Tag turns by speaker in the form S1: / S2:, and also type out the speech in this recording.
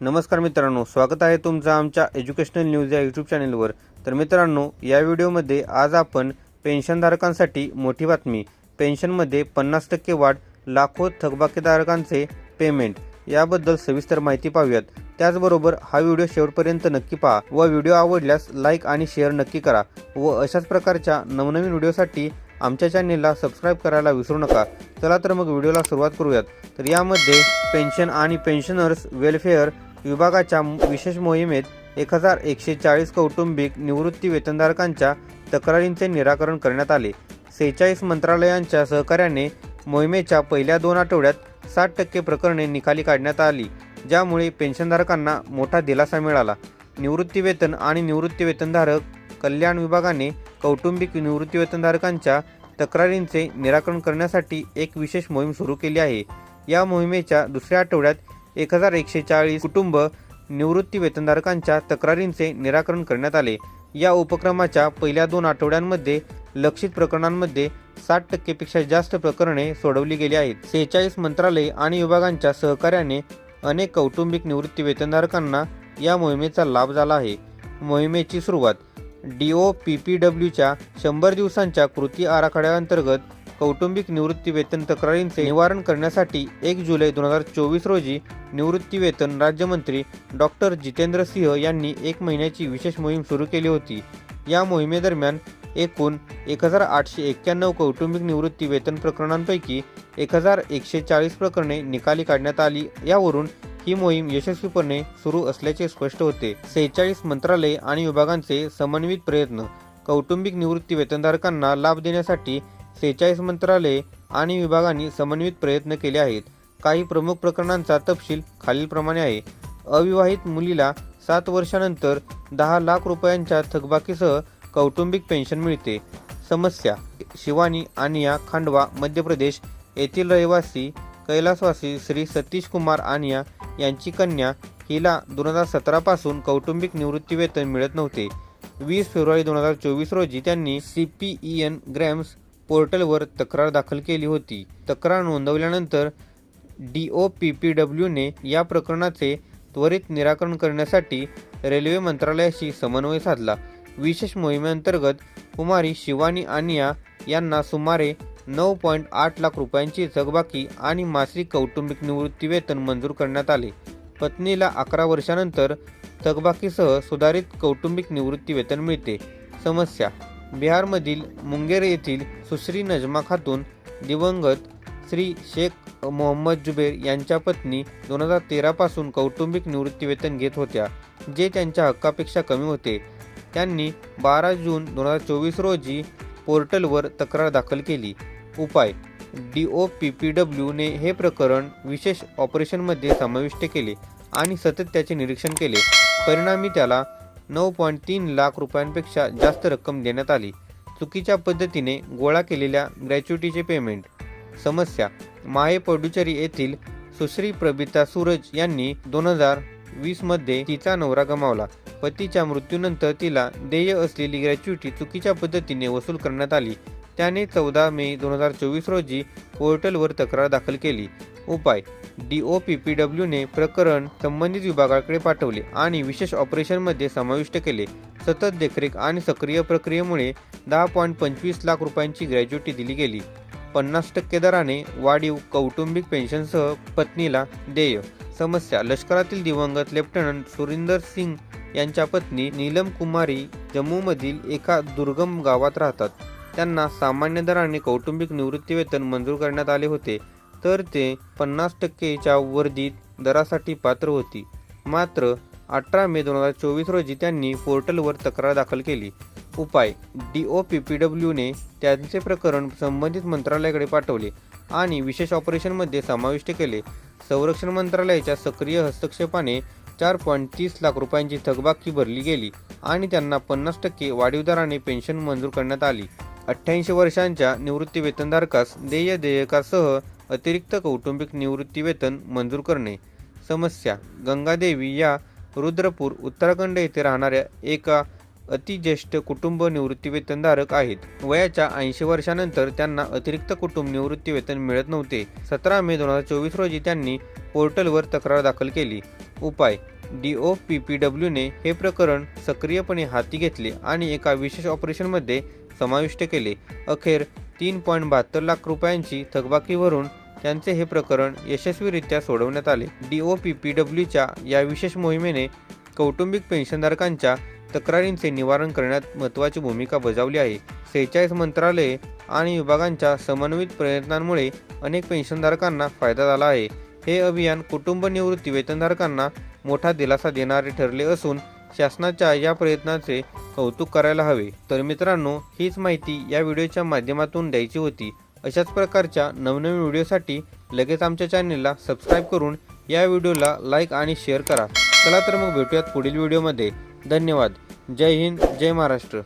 S1: नमस्कार मित्रांनो स्वागत आहे तुमचं आमच्या एज्युकेशनल न्यूज या यूट्यूब चॅनलवर. तर मित्रांनो या व्हिडिओमध्ये आज आपण पेन्शनधारकांसाठी मोठी बातमी. पेन्शनमध्ये पन्नास टक्के वाढ लाखो थकबाकीधारकांचे पेमेंट. याबद्दल सविस्तर माहिती पाहूयात. त्याचबरोबर हा व्हिडिओ शेवटपर्यंत नक्की पहा व व्हिडिओ आवडल्यास लाईक आणि शेअर नक्की करा व अशाच प्रकारच्या नवनवीन व्हिडिओसाठी आमच्या चॅनेलला सबस्क्राईब करायला विसरू नका. चला तर मग व्हिडिओला सुरुवात करूयात. तर यामध्ये पेन्शन आणि पेन्शनर्स वेलफेअर विभागाच्या विशेष मोहिमेत एक हजार एकशे चाळीस कौटुंबिक निवृत्ती वेतनधारकांच्या तक्रारींचे निराकरण करण्यात आले. सेहेचाळीस मंत्रालयांच्या सहकार्याने मोहिमेच्या पहिल्या दोन आठवड्यात साठ टक्के प्रकरणे निकाली काढण्यात आली ज्यामुळे पेन्शनधारकांना मोठा दिलासा मिळाला. निवृत्तीवेतन आणि निवृत्तीवेतनधारक कल्याण विभागाने कौटुंबिक निवृत्तीवेतनधारकांच्या तक्रारींचे निराकरण करण्यासाठी एक विशेष मोहीम सुरू केली आहे. या मोहिमेच्या दुसऱ्या आठवड्यात एक हजार एकशे चाळीस कुटुंब निवृत्ती वेतनधारकांच्या तक्रारींचे निराकरण करण्यात आले. या उपक्रमाच्या पहिल्या दोन आठवड्यांमध्ये लक्षित प्रकरणांमध्ये साठ टक्केपेक्षा जास्त प्रकरणे सोडवली गेली आहेत. सेहेचाळीस मंत्रालय आणि विभागांच्या सहकार्याने अनेक कौटुंबिक निवृत्ती वेतनधारकांना या मोहिमेचा लाभ झाला आहे. मोहिमेची सुरुवात डी ओ पी पी डब्ल्यूच्या शंभर दिवसांच्या कृती आराखड्याअंतर्गत कौटुंबिक निवृत्तीवेतन तक्रारींचे निवारण करण्यासाठी एक जुलै दोन हजार चोवीस रोजी निवृत्तीवेतन राज्यमंत्री डॉक्टर जितेंद्र सिंह यांनी एक महिन्याची विशेष मोहीम सुरू केली होती. या मोहिमेदरम्यान एकूण एक हजार आठशे एक्क्याण्णव कौटुंबिक निवृत्तीवेतन प्रकरणांपैकी एक हजार एकशे चाळीस प्रकरणे निकाली काढण्यात आली. यावरून ही मोहीम यशस्वीपणे सुरू असल्याचे स्पष्ट होते. सेहेचाळीस मंत्रालय आणि विभागांचे समन्वित प्रयत्न कौटुंबिक निवृत्ती वेतनधारकांना लाभ देण्यासाठी सेहेचाळीस मंत्रालये आणि विभागांनी समन्वित प्रयत्न केले आहेत. काही प्रमुख प्रकरणांचा तपशील खालीलप्रमाणे आहे. अविवाहित मुलीला सात वर्षानंतर दहा लाख रुपयांच्या थकबाकीसह कौटुंबिक पेन्शन मिळते. समस्या शिवानी आनिया खांडवा मध्य प्रदेश येथील रहिवासी कैलासवासी श्री सतीश कुमार आनिया यांची कन्या हिला दोन हजार सतरापासून कौटुंबिक निवृत्तीवेतन मिळत नव्हते. वीस फेब्रुवारी दोन हजार चोवीस रोजी त्यांनी C P E N grams पोर्टलवर तक्रार दाखल केली होती. तक्रार नोंदवल्यानंतर डी ओ पी पी डब्ल्यूने या प्रकरणाचे त्वरित निराकरण करण्यासाठी रेल्वे मंत्रालयाशी समन्वय साधला. विशेष मोहिमेअंतर्गत कुमारी शिवानी आनिया यांना सुमारे नऊ पॉईंट आठ लाख रुपयांची थकबाकी आणि मासिक कौटुंबिक निवृत्ती वेतन मंजूर करण्यात आले. पत्नीला अकरा वर्षानंतर थकबाकीसह सुधारित कौटुंबिक निवृत्ती वेतन मिळते. समस्या बिहारमधील मुंगेर येथील सुश्री नजमा खातून दिवंगत श्री शेख मोहम्मद जुबेर यांच्या पत्नी दोन हजार तेरापासून कौटुंबिक निवृत्तीवेतन घेत होत्या जे त्यांच्या हक्कापेक्षा कमी होते. त्यांनी बारा जून दोन हजार चोवीस रोजी पोर्टलवर तक्रार दाखल केली. उपाय डी ओ पी पी डब्ल्यूने हे प्रकरण विशेष ऑपरेशनमध्ये समाविष्ट केले आणि सतत त्याचे निरीक्षण केले. परिणामी त्याला नऊ पॉईंट तीन लाख रुपयांपेक्षा जास्त रक्कम देण्यात आली. चुकीच्या पद्धतीने गोळा केलेल्या ग्रॅच्युटीचे पेमेंट. समस्या. माहे पडुचेरी येथील सुश्री प्रबिता सूरज यांनी दोन हजार वीसमध्ये तिचा नवरा गमावला. पतीच्या मृत्यूनंतर तिला देय असलेली ग्रॅच्युटी चुकीच्या पद्धतीने वसूल करण्यात आली. त्याने चौदा मे दोन हजार चोवीस रोजी पोर्टलवर तक्रार दाखल केली. उपाय. डी ओ पी पी डब्ल्यूने प्रकरण संबंधित विभागाकडे पाठवले आणि विशेष ऑपरेशनमध्ये समाविष्ट केले. सतत देखरेख आणि सक्रिय प्रक्रियेमुळे दहा पॉईंट पंचवीस लाख रुपयांची ग्रॅज्युटी दिली गेली. पन्नास टक्के दराने वाढीव कौटुंबिक पेन्शनसह पत्नीला देय. समस्या लष्करातील दिवंगत लेफ्टनंट सुरिंदर सिंग यांच्या पत्नी नीलम कुमारी जम्मूमधील एका दुर्गम गावात राहतात. त्यांना सामान्य दराने कौटुंबिक निवृत्ती वेतन मंजूर करण्यात आले होते. तर ते पन्नास टक्केच्या वर्धित दरासाठी पात्र होती. मात्र अठरा मे दोन हजार चोवीस रोजी त्यांनी पोर्टलवर तक्रार दाखल केली. उपाय डी ओ पी पी डब्ल्यूने त्यांचे प्रकरण संबंधित मंत्रालयाकडे पाठवले आणि विशेष ऑपरेशनमध्ये समाविष्ट केले. संरक्षण मंत्रालयाच्या सक्रिय हस्तक्षेपाने चार पॉईंट तीस लाख रुपयांची थकबाकी भरली गेली आणि त्यांना पन्नास टक्के वाढीव दराने पेन्शन मंजूर करण्यात आली. अठ्ठ्याऐंशी वर्षांच्या निवृत्ती वेतनधारकास देय देयकासह अतिरिक्त कौटुंबिक निवृत्तीवेतन मंजूर करणे. समस्या गंगादेवी या रुद्रपूर उत्तराखंड येथे राहणाऱ्या एका अतिज्येष्ठ कुटुंब निवृत्तीवेतनधारक आहेत. वयाच्या ऐंशी वर्षानंतर त्यांना अतिरिक्त कुटुंब निवृत्तीवेतन मिळत नव्हते. सतरा मे दोन हजार चोवीस रोजी त्यांनी पोर्टलवर तक्रार दाखल केली. उपाय डी ओ पी पी डब्ल्यूने हे प्रकरण सक्रियपणे हाती घेतले आणि एका विशेष ऑपरेशनमध्ये समाविष्ट केले. अखेर तीन पॉईंट बहात्तर लाख रुपयांची थकबाकीवरून त्यांचे हे प्रकरण यशस्वीरित्या सोडवण्यात आले. डी ओ पी पी डब्ल्यूच्या या विशेष मोहिमेने कौटुंबिक पेन्शनधारकांच्या तक्रारींचे निवारण करण्यात महत्त्वाची भूमिका बजावली आहे. सेहेचाळीस मंत्रालये आणि विभागांच्या समन्वित प्रयत्नांमुळे अनेक पेन्शनधारकांना फायदा झाला आहे. हे अभियान कुटुंब निवृत्ती वेतनधारकांना मोठा दिलासा देणारे ठरले असून शासनाच्या या प्रयत्नाचे कौतुक करायला हवे. तर मित्रांनो हीच माहिती या व्हिडिओच्या माध्यमातून द्यायची होती. अशाच प्रकारच्या नवनवीन व्हिडिओसाठी लगेच आमच्या चॅनेलला सबस्क्राईब करून या व्हिडिओला लाईक आणि शेअर करा. चला तर मग भेटूयात पुढील व्हिडिओमध्ये. धन्यवाद. जय हिंद जय महाराष्ट्र.